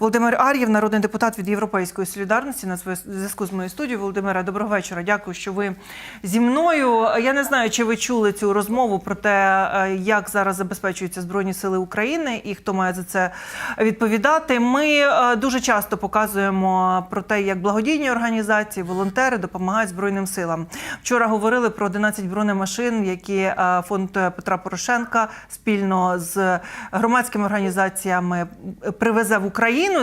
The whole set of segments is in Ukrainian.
Володимир Ар'єв, народний депутат від Європейської солідарності, на зв'язку з моєю студією. Володимире, доброго вечора. Дякую, що ви зі мною. Я не знаю, чи ви чули цю розмову про те, е, як зараз забезпечуються збройні сили України і хто має за це відповідати. Ми е, дуже часто показуємо про те, як благодійні організації, волонтери допомагають збройним силам. Вчора говорили про 11 бронемашин, які е, фонд Петра Порошенка спільно з громадськими організаціями привезе в.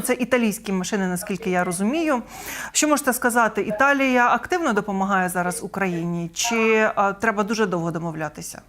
Це італійські машини, наскільки я розумію. Що можете сказати? Італія активно допомагає зараз Україні, чи е, треба дуже довго домовлятися?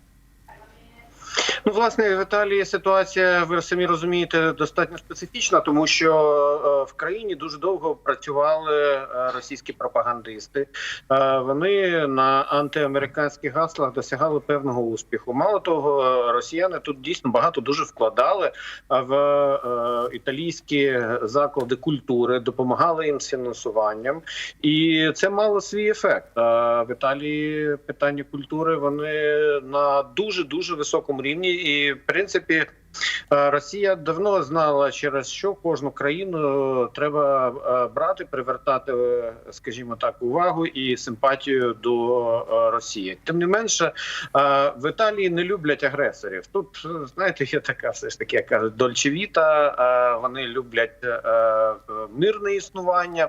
Ну, власне, в Італії ситуація, ви самі розумієте, достатньо специфічна, тому що е, в країні дуже довго працювали е, російські пропагандисти. Е, Вони на антиамериканських гаслах досягали певного успіху. Мало того, росіяни тут дійсно багато дуже вкладали в італійські заклади культури, допомагали їм з фінансуванням, і це мало свій ефект. В Італії питання культури вони на дуже дуже високому рівні, і в принципі. Е, Росія давно знала, через що кожну країну треба е, брати, привертати, е, скажімо так, увагу і симпатію до е, Росії. Тим не менше, е, в Італії не люблять агресорів. Тут е, знаєте, є така все ж таки, як кажуть, дольчевіта. е, Вони люблять е, е, мирне існування,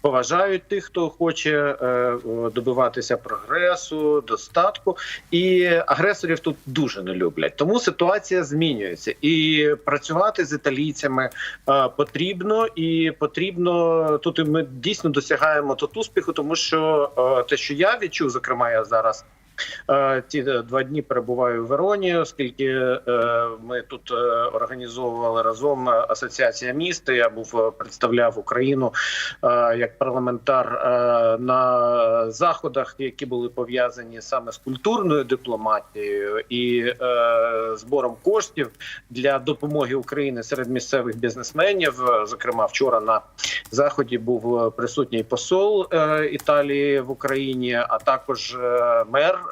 поважають тих, хто хоче е, е, добиватися прогресу, достатку, і агресорів тут дуже не люблять. Тому ситуація змінюється, і працювати з італійцями е, потрібно, і потрібно тут. Ми дійсно досягаємо тут успіху, тому що е, те, що я відчув, зокрема, я зараз. Е, Ці два дні перебуваю в Вероні, оскільки е, ми тут е, організовували разом асоціація міст. Я був е, представляв Україну е, як парламентар е, на заходах, які були пов'язані саме з культурною дипломатією і е, збором коштів для допомоги Україні серед місцевих бізнесменів. Е, Зокрема, вчора на заході був е, присутній посол е, Італії в Україні, а також е, мер е,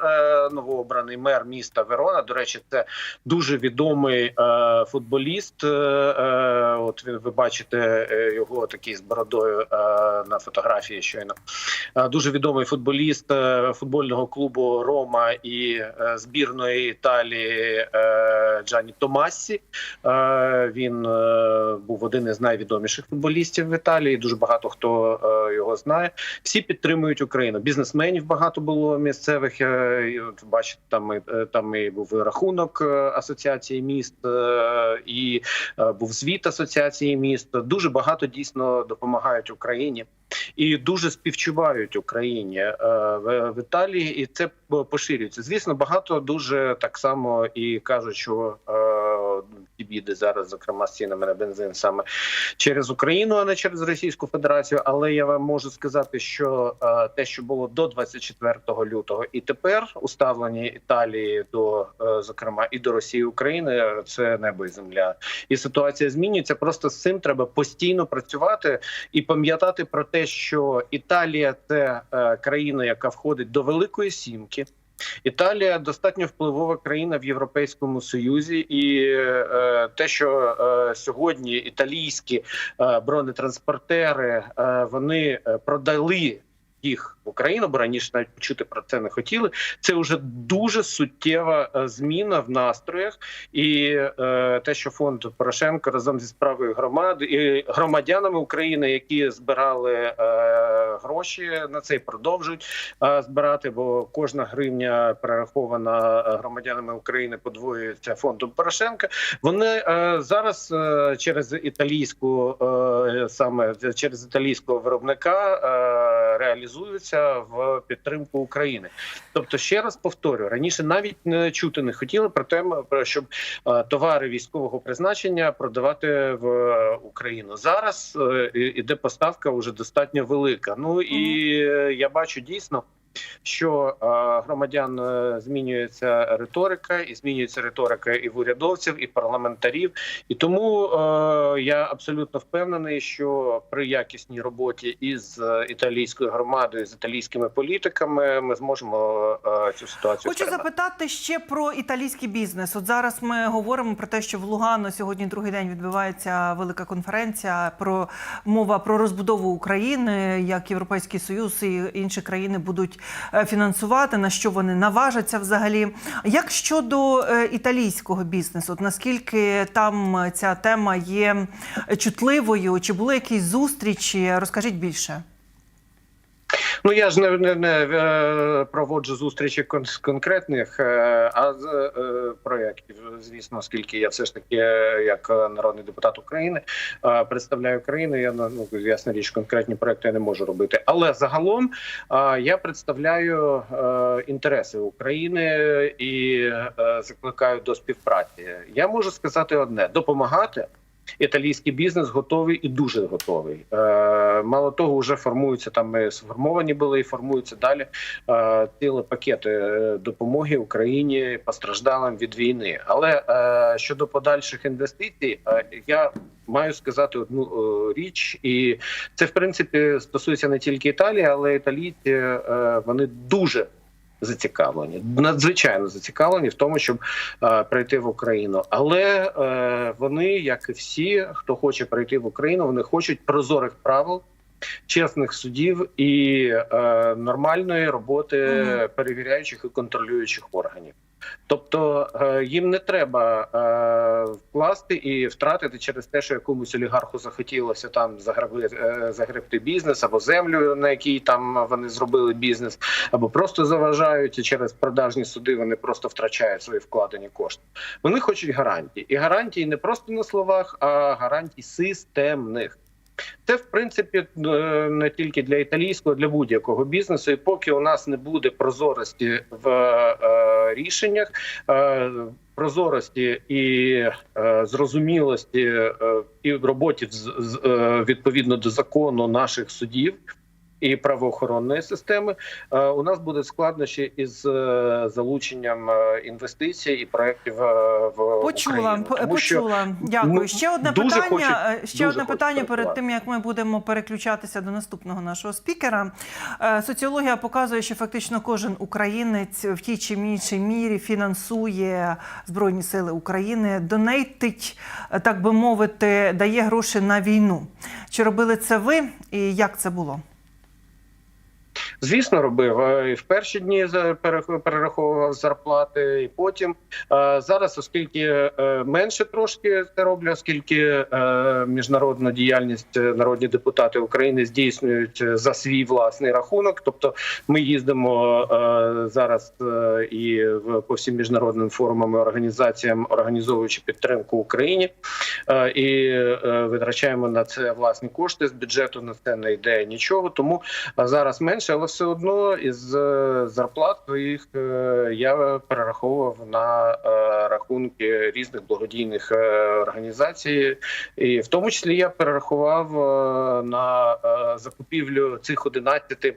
новообраний мер міста Верона. До речі, це дуже відомий е, футболіст. Е, е, от ви, бачите е, його такий з бородою е, на фотографії. Щойно Е, дуже відомий футболіст е, футбольного клубу Рома і е, збірної Італії е, Джані Томассі. Е, Він е, був один із найвідоміших футболістів в Італії. Дуже багато хто е, його знає. Всі підтримують Україну. Бізнесменів багато було місцевих. Бачите, там е, там і був рахунок е, асоціації міст, е, і був звіт асоціації міст. Дуже багато дійсно допомагають Україні. І дуже співчувають Україні в, Італії, і це поширюється. Звісно, багато дуже так само і кажуть, що ті біди зараз, зокрема з цінами на бензин, саме через Україну, а не через Російську Федерацію. Але я вам можу сказати, що е, те, що було до 24 лютого, і тепер уставлення Італії до е, зокрема і до Росії України, це небо і земля. І ситуація змінюється. Просто з цим треба постійно працювати і пам'ятати про те, що Італія це е, країна, яка входить до Великої Сімки. Італія достатньо впливова країна в Європейському Союзі, і е, те, що е, сьогодні італійські е, бронетранспортери е, вони е, продали їх в Україну, бо раніше навіть почути про це не хотіли. Це вже дуже суттєва е, зміна в настроях, і е, те, що фонд Порошенко разом зі справою громади і громадянами України, які збирали е, гроші на це продовжують е, збирати, бо кожна гривня перерахована е, громадянами України подвоюється фондом Порошенка. Вони е, зараз через італійську саме через італійського виробника реалізуються в підтримку України. Тобто, ще раз повторю, раніше навіть не чути не хотіли про те, щоб е, товари військового призначення продавати в е, Україну. Зараз е, іде поставка вже достатньо велика. Ну і я бачу дійсно. Що е, громадян е, змінюється риторика, і змінюється риторика і в урядовців, і парламентарів. І тому е, я абсолютно впевнений, що при якісній роботі із італійською громадою, з італійськими політиками, ми зможемо цю ситуацію Хочу втримати. запитати ще про італійський бізнес. От зараз ми говоримо про те, що в Лугано сьогодні другий день відбувається велика конференція про мова про розбудову України, як Європейський Союз і інші країни будуть фінансувати, на що вони наважаться взагалі. Як щодо е, італійського бізнесу, от наскільки там е, ця тема є чутливою? Чи були якісь зустрічі? Розкажіть більше. Ну я ж не, не, не е, проводжу зустрічі з конкретних, е, а з е, проєктів. Звісно, оскільки я все ж таки, як народний депутат України, представляю країну. Я ну ясна річ, конкретні проекти я не можу робити. Але загалом я представляю інтереси України і закликаю до співпраці. Я можу сказати одне: допомагати. Італійський бізнес готовий і дуже готовий. Е, мало того, вже формуються там і сформовані були і формуються далі е, цілі пакети е, допомоги Україні постраждалим від війни. Але щодо подальших інвестицій, я маю сказати одну річ, і це в принципі стосується не тільки Італії, але італійці вони дуже зацікавлені, надзвичайно зацікавлені в тому, щоб е, прийти в Україну. Але е, вони, як і всі, хто хоче прийти в Україну, вони хочуть прозорих правил. Чесних судів і е, нормальної роботи Мгм. перевіряючих і контролюючих органів. Тобто е, їм не треба е, вкласти і втратити через те, що якомусь олігарху захотілося там е, загребти бізнес або землю, на якій там вони зробили бізнес, або просто заважають і через продажні суди. Вони просто втрачають свої вкладені кошти. Вони хочуть гарантій, і гарантії не просто на словах, а гарантій системних. Це в принципі не тільки для італійського, для будь-якого бізнесу. І поки у нас не буде прозорості в рішеннях, е, прозорості і е, зрозумілості е, і в роботі відповідно до закону наших судів. І правоохоронної системи е, у нас будуть складнощі із е, залученням е, інвестицій і проєктів е, в Почула, Україну. почула. Дякую. Ще одне дуже питання. хочуть- ще одне питання перед тим, як ми будемо переключатися до наступного нашого спікера. Соціологія показує, що фактично кожен українець в тій чи іншій мірі фінансує Збройні Сили України, донейтить, так би мовити, дає гроші на війну. Чи робили це ви і як це було? Звісно, робив Е, і в перші дні перераховував зарплати, і потім Е, зараз, оскільки е, менше трошки це роблю, оскільки міжнародну діяльність народні депутати України здійснюють за свій власний рахунок. Тобто, ми їздимо зараз і по всім міжнародним форумам і організаціям, організовуючи підтримку Україні, і витрачаємо на це власні кошти з бюджету. На це не йде нічого, тому зараз менше, але все одно із е, зарплат своїх е, я перераховував на е, рахунки різних благодійних організацій, і в тому числі я перерахував на закупівлю цих 11 е,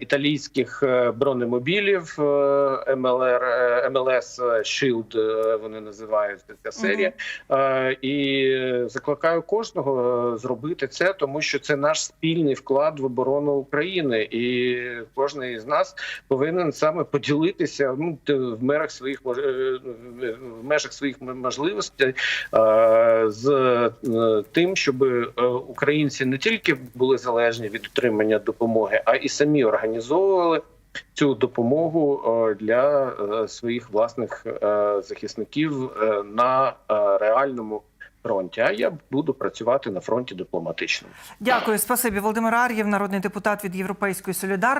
італійських е, бронемобілів е, МЛР е, МЛС Shield, е, вони називаються ця серія. Е, І закликаю кожного зробити це, тому що це наш спільний вклад в оборону України, і кожен із нас повинен саме поділитися ну в мерах своїх е, в межах своїх можливостей е, з е, тим, щоб е, українці не тільки були залежні від отримання допомоги, а і самі організовували. Цю допомогу е, для е, своїх власних е, захисників на реальному фронті. А я буду працювати на фронті дипломатичному. Дякую, спасибі. Володимир Ар'єв, народний депутат від Європейської солідарності.